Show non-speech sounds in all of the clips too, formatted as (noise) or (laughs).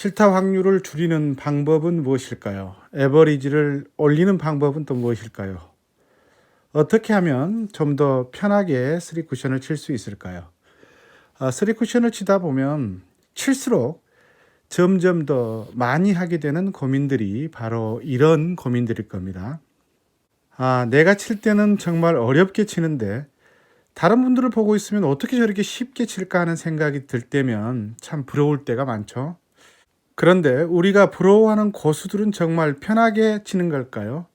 실타 확률을 줄이는 방법은 무엇일까요? 에버리지를 올리는 방법은 또 무엇일까요? 어떻게 하면 좀 더 편하게 쓰리 쿠션을 칠 수 있을까요? 아, 쓰리 쿠션을 치다 보면 칠수록 점점 더 많이 하게 되는 고민들이 바로 이런 고민들일 겁니다. 아, 내가 칠 때는 정말 어렵게 치는데 다른 분들을 보고 있으면 어떻게 저렇게 쉽게 칠까 하는 생각이 들 때면 참 부러울 때가 많죠. 그런데 우리가 부러워하는 고수들은 정말 편하게 치는 걸까요?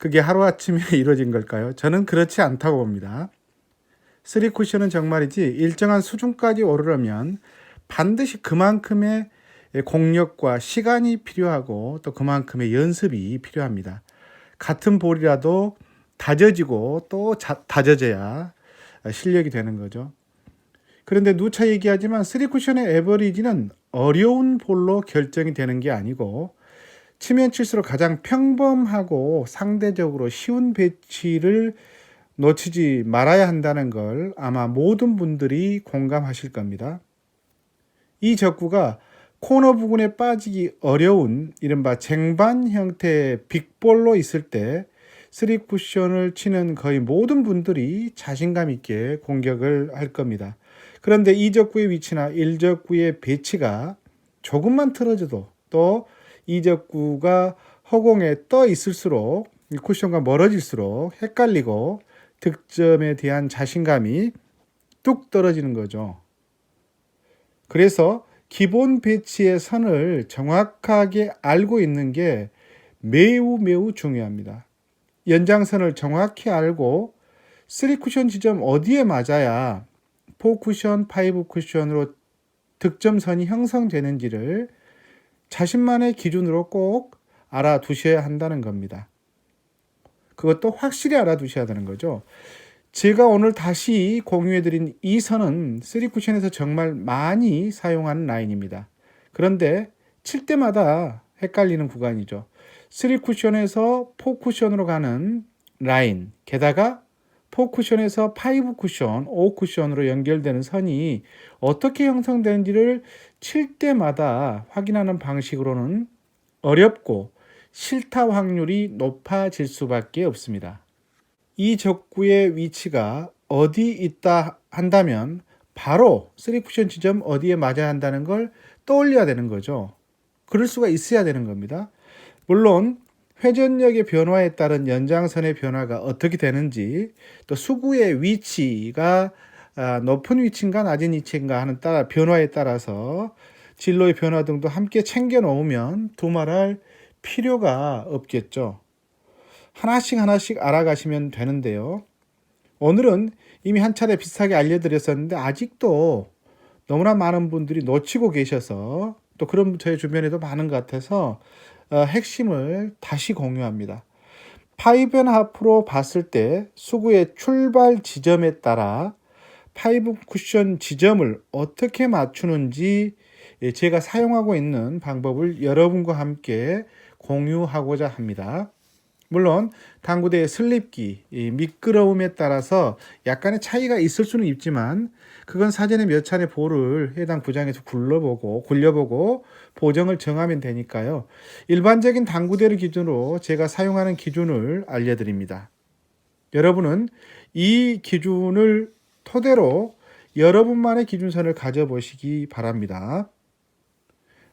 그게 하루아침에 (laughs) 이루어진 걸까요? 저는 그렇지 않다고 봅니다. 쓰리 쿠션은 정말이지 일정한 수준까지 오르려면 반드시 그만큼의 공력과 시간이 필요하고 또 그만큼의 연습이 필요합니다. 같은 볼이라도 다져지고 또 자- 다져져야 실력이 되는 거죠. 그런데 누차 얘기하지만 쓰리 쿠션의 에버리지는 어려운 볼로 결정이 되는 게 아니고 치면 칠수록 가장 평범하고 상대적으로 쉬운 배치를 놓치지 말아야 한다는 걸 아마 모든 분들이 공감하실 겁니다. 이 적구가 코너 부분에 빠지기 어려운 이른바 쟁반 형태의 빅볼로 있을 때 쓰리 쿠션을 치는 거의 모든 분들이 자신감 있게 공격을 할 겁니다. 그런데 이 적구의 위치나 일 적구의 배치가 조금만 틀어져도 또 이 적구가 허공에 떠 있을수록 이 쿠션과 멀어질수록 헷갈리고 득점에 대한 자신감이 뚝 떨어지는 거죠. 그래서 기본 배치의 선을 정확하게 알고 있는 게 매우 매우 중요합니다. 연장선을 정확히 알고 3쿠션 지점 어디에 맞아야 4쿠션, 5쿠션으로 득점선이 형성되는지를 자신만의 기준으로 꼭 알아두셔야 한다는 겁니다. 그것도 확실히 알아두셔야 되는 거죠. 제가 오늘 다시 공유해드린 이 선은 3쿠션에서 정말 많이 사용하는 라인입니다. 그런데 칠 때마다 헷갈리는 구간이죠. 3쿠션에서 4쿠션으로 가는 라인, 게다가 4쿠션에서 5쿠션, 5쿠션으로 연결되는 선이 어떻게 형성되는지를 칠 때마다 확인하는 방식으로는 어렵고 실타 확률이 높아질 수밖에 없습니다. 이 적구의 위치가 어디 있다 한다면 바로 3쿠션 지점 어디에 맞아야 한다는 걸 떠올려야 되는 거죠. 그럴 수가 있어야 되는 겁니다. 물론 회전력의 변화에 따른 연장선의 변화가 어떻게 되는지 또 수구의 위치가 아, 높은 위치인가 낮은 위치인가 하는 따라 변화에 따라서 진로의 변화 등도 함께 챙겨 놓으면 두말할 필요가 없겠죠. 하나씩 하나씩 알아가시면 되는데요. 오늘은 이미 한 차례 비슷하게 알려드렸었는데 아직도 너무나 많은 분들이 놓치고 계셔서 또 그런 저의 주변에도 많은 것 같아서 어, 핵심을 다시 공유합니다. 파이브 하프로 봤을 때 수구의 출발 지점에 따라 파이브 쿠션 지점을 어떻게 맞추는지 예, 제가 사용하고 있는 방법을 여러분과 함께 공유하고자 합니다. 물론 당구대의 슬립기, 이 미끄러움에 따라서 약간의 차이가 있을 수는 있지만 그건 사전에 몇 차례 볼을 해당 구장에서 굴러보고 굴려보고 보정을 정하면 되니까요. 일반적인 당구대를 기준으로 제가 사용하는 기준을 알려드립니다. 여러분은 이 기준을 토대로 여러분만의 기준선을 가져보시기 바랍니다.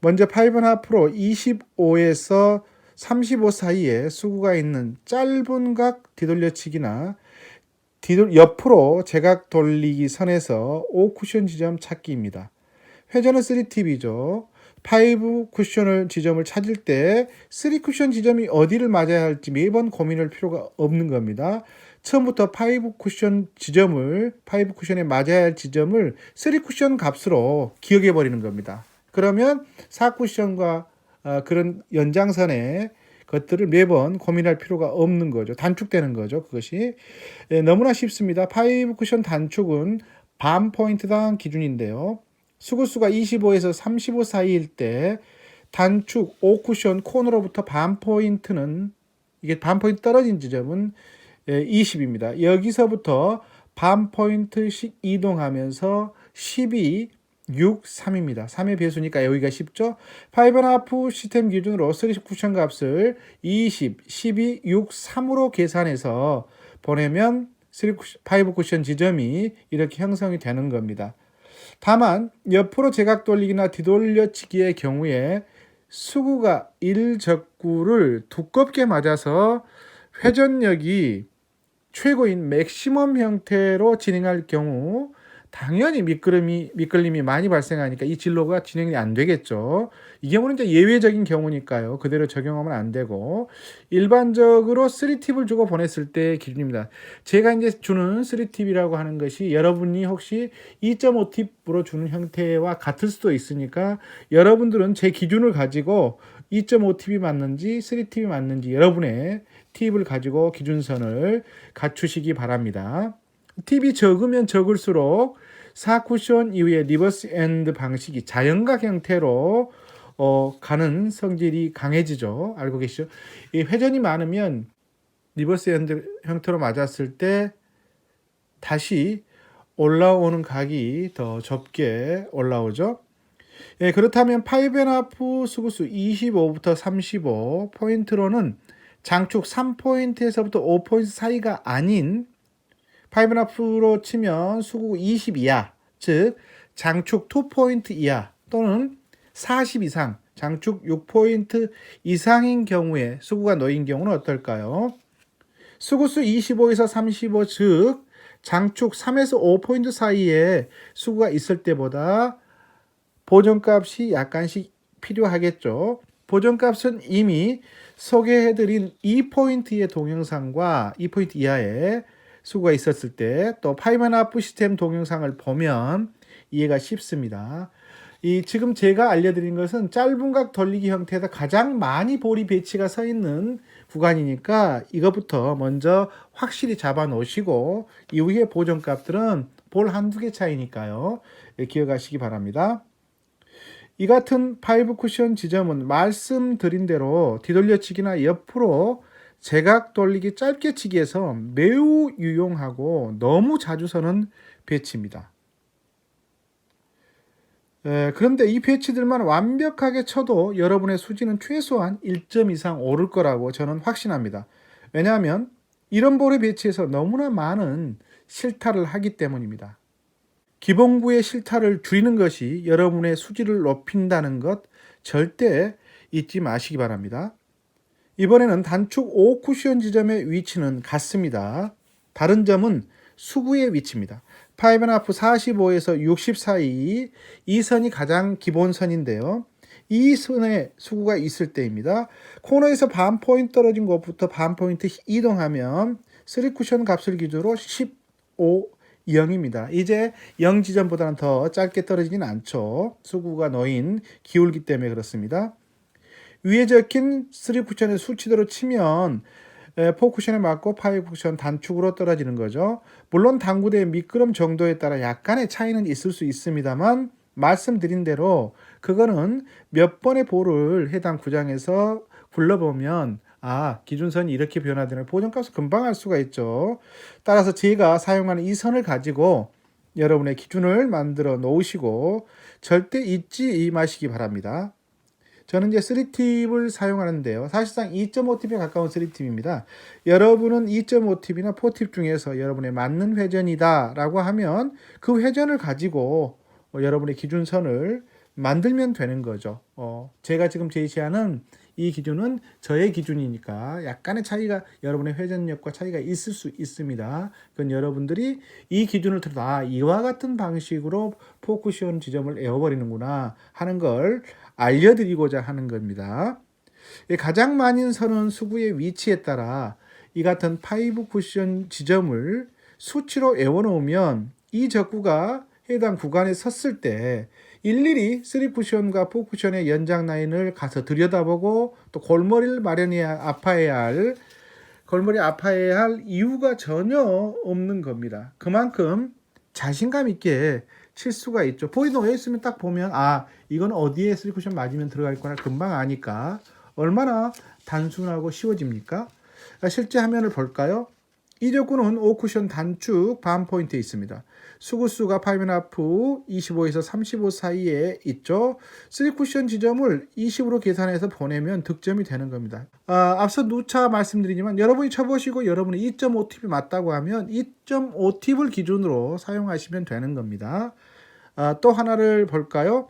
먼저 8번 하프로 25에서 35 사이에 수구가 있는 짧은 각 뒤돌려치기나 뒤돌 옆으로 제각 돌리기 선에서 5 쿠션 지점 찾기입니다. 회전은 3팁이죠. 5 쿠션을 지점을 찾을 때 3 쿠션 지점이 어디를 맞아야 할지 매번 고민할 필요가 없는 겁니다. 처음부터 5 쿠션 지점을 5 쿠션에 맞아야 할 지점을 3 쿠션 값으로 기억해 버리는 겁니다. 그러면 4 쿠션과 어, 그런 연장선의 것들을 매번 고민할 필요가 없는 거죠. 단축되는 거죠. 그것이 예, 너무나 쉽습니다. 5 쿠션 단축은 반 포인트당 기준인데요. 수구수가 25에서 35 사이일 때 단축 5 쿠션 코너로부터 반 포인트는 이게 반 포인트 떨어진 지점은 20입니다. 여기서부터 반 포인트씩 이동하면서 10이 6, 3입니다. 3의 배수니까 여기가 쉽죠? 5.5 시스템 기준으로 3 쿠션 값을 20, 12, 6, 3으로 계산해서 보내면 5 쿠션 지점이 이렇게 형성이 되는 겁니다. 다만 옆으로 제각 돌리기나 뒤돌려치기의 경우에 수구가 1적구를 두껍게 맞아서 회전력이 최고인 맥시멈 형태로 진행할 경우 당연히 미끄럼이 미끌림이 많이 발생하니까 이 진로가 진행이 안 되겠죠. 이 경우는 이제 예외적인 경우니까요. 그대로 적용하면 안 되고 일반적으로 3팁을 주고 보냈을 때 기준입니다. 제가 이제 주는 3팁이라고 하는 것이 여러분이 혹시 2.5팁으로 주는 형태와 같을 수도 있으니까 여러분들은 제 기준을 가지고 2.5팁이 맞는지 3팁이 맞는지 여러분의 팁을 가지고 기준선을 갖추시기 바랍니다. 팁이 적으면 적을수록 4쿠션 이후에 리버스 엔드 방식이 자연각 형태로 어, 가는 성질이 강해지죠. 알고 계시죠? 이 회전이 많으면 리버스 엔드 형태로 맞았을 때 다시 올라오는 각이 더 좁게 올라오죠. 예, 그렇다면 5.5 수구수 25부터 35 포인트로는 장축 3포인트에서부터 5포인트 사이가 아닌 5.5로 치면 수구 20 이하, 즉 장축 2포인트 이하 또는 40 이상, 장축 6포인트 이상인 경우에 수구가 놓인 경우는 어떨까요? 수구수 25에서 35, 즉 장축 3에서 5포인트 사이에 수구가 있을 때보다 보정값이 약간씩 필요하겠죠. 보정값은 이미 소개해드린 2포인트의 동영상과 2포인트 이하의 수가 있었을 때 또 파이만아프 시스템 동영상을 보면 이해가 쉽습니다. 이 지금 제가 알려드린 것은 짧은 각 돌리기 형태에서 가장 많이 볼이 배치가 서 있는 구간이니까 이것부터 먼저 확실히 잡아 놓으시고 이후에 보정값들은 볼 한두 개 차이니까요. 예, 기억하시기 바랍니다. 이 같은 파이브 쿠션 지점은 말씀드린 대로 뒤돌려치기나 옆으로 제각 돌리기 짧게 치기에서 매우 유용하고 너무 자주 서는 배치입니다. 에, 그런데 이 배치들만 완벽하게 쳐도 여러분의 수지는 최소한 1점 이상 오를 거라고 저는 확신합니다. 왜냐하면 이런 볼의 배치에서 너무나 많은 실타를 하기 때문입니다. 기본구의 실타를 줄이는 것이 여러분의 수지를 높인다는 것 절대 잊지 마시기 바랍니다. 이번에는 단축 5 쿠션 지점의 위치는 같습니다. 다른 점은 수구의 위치입니다. 5.5 45에서 60 사이 이 선이 가장 기본 선인데요. 이 선에 수구가 있을 때입니다. 코너에서 반 포인트 떨어진 곳부터 반 포인트 이동하면 3 쿠션 값을 기준으로 15 0입니다. 이제 0 지점보다는 더 짧게 떨어지진 않죠. 수구가 놓인 기울기 때문에 그렇습니다. 위에 적힌 3 쿠션의 수치대로 치면 4 쿠션에 맞고 5 쿠션 단축으로 떨어지는 거죠. 물론 당구대의 미끄럼 정도에 따라 약간의 차이는 있을 수 있습니다만 말씀드린 대로 그거는 몇 번의 볼을 해당 구장에서 굴러보면 아 기준선이 이렇게 변화되는 보정값을 금방 알 수가 있죠. 따라서 제가 사용하는 이 선을 가지고 여러분의 기준을 만들어 놓으시고 절대 잊지 마시기 바랍니다. 저는 이제 3팁을 사용하는데요. 사실상 2.5팁에 가까운 3팁입니다. 여러분은 2.5팁이나 4팁 중에서 여러분의 맞는 회전이다 라고 하면 그 회전을 가지고 어, 여러분의 기준선을 만들면 되는 거죠. 어, 제가 지금 제시하는 이 기준은 저의 기준이니까 약간의 차이가 여러분의 회전력과 차이가 있을 수 있습니다. 그건 여러분들이 이 기준을 들어 아 이와 같은 방식으로 포쿠션 지점을 에워버리는구나 하는 걸 알려드리고자 하는 겁니다. 가장 많이 서는 수구의 위치에 따라 이 같은 파이브 쿠션 지점을 수치로 에워놓으면 이 적구가 해당 구간에 섰을 때 일일이 3쿠션과 4쿠션의 연장 라인을 가서 들여다보고 또 골머리를 마련해야 아파해야 할 골머리 아파해야 할 이유가 전혀 없는 겁니다. 그만큼 자신감 있게 칠 수가 있죠. 볼이 놓여 있으면 딱 보면 아 이건 어디에 3쿠션 맞으면 들어갈 거나 금방 아니까 얼마나 단순하고 쉬워집니까? 실제 화면을 볼까요? 이 적구는 5쿠션 단축 반 포인트에 있습니다. 수구수가 5.5 25에서 35 사이에 있죠. 3쿠션 지점을 20으로 계산해서 보내면 득점이 되는 겁니다. 아, 앞서 누차 말씀드리지만 여러분이 쳐보시고 여러분이 2.5팁이 맞다고 하면 2.5팁을 기준으로 사용하시면 되는 겁니다. 아, 또 하나를 볼까요?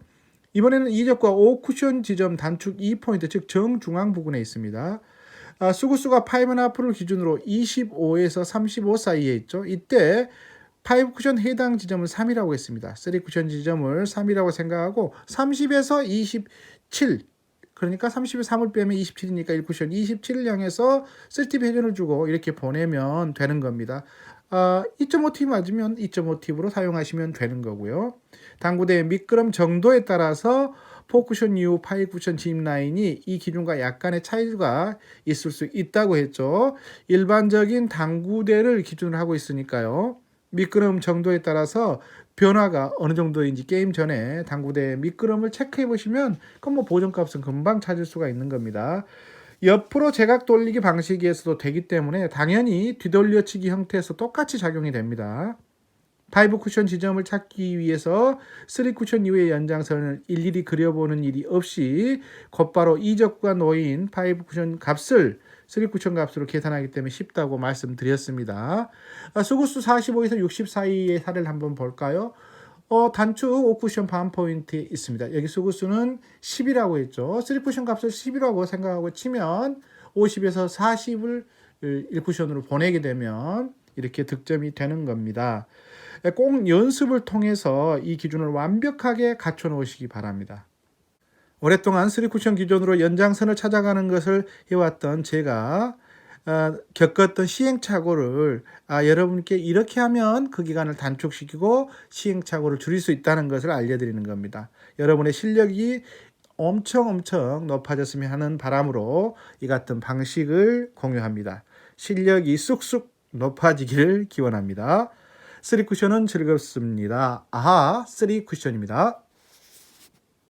이번에는 이적과 5쿠션 지점 단축 2포인트 즉 정중앙 부분에 있습니다. 아, 수구수가 5.5를 기준으로 25에서 35 사이에 있죠. 이때 5쿠션 해당 지점을 3이라고 했습니다. 3 쿠션 지점을 3이라고 생각하고 30에서 27 그러니까 30에 3을 빼면 27이니까 1쿠션 27을 향해서 3팁 회전을 주고 이렇게 보내면 되는 겁니다. 아, 2.5팁 맞으면 2.5팁으로 사용하시면 되는 거고요. 당구대의 미끄럼 정도에 따라서 포쿠션 이후 파이 쿠션 진입 라인이 이 기준과 약간의 차이가 있을 수 있다고 했죠. 일반적인 당구대를 기준으로 하고 있으니까요. 미끄럼 정도에 따라서 변화가 어느 정도인지 게임 전에 당구대 미끄럼을 체크해 보시면 그건 뭐 보정값은 금방 찾을 수가 있는 겁니다. 옆으로 제각 돌리기 방식에서도 되기 때문에 당연히 뒤돌려치기 형태에서 똑같이 작용이 됩니다. 5 쿠션 지점을 찾기 위해서 3 쿠션 이후의 연장선을 일일이 그려보는 일이 없이 곧바로 이적과 놓인 5 쿠션 값을 3 쿠션 값으로 계산하기 때문에 쉽다고 말씀드렸습니다. 아, 수구수 45에서 60 사이의 사례를 한번 볼까요? 어, 단축 5쿠션 반 포인트 있습니다. 여기 수구수는 10이라고 했죠. 3쿠션 값을 10이라고 생각하고 치면 50에서 40을 1쿠션으로 보내게 되면 이렇게 득점이 되는 겁니다. 꼭 연습을 통해서 이 기준을 완벽하게 갖춰 놓으시기 바랍니다. 오랫동안 3쿠션 기준으로 연장선을 찾아가는 것을 해왔던 제가 어, 겪었던 시행착오를 아, 여러분께 이렇게 하면 그 기간을 단축시키고 시행착오를 줄일 수 있다는 것을 알려드리는 겁니다. 여러분의 실력이 엄청 엄청 높아졌으면 하는 바람으로 이 같은 방식을 공유합니다. 실력이 쑥쑥 높아지기를 기원합니다. 3쿠션은 즐겁습니다. 아하, 3쿠션입니다.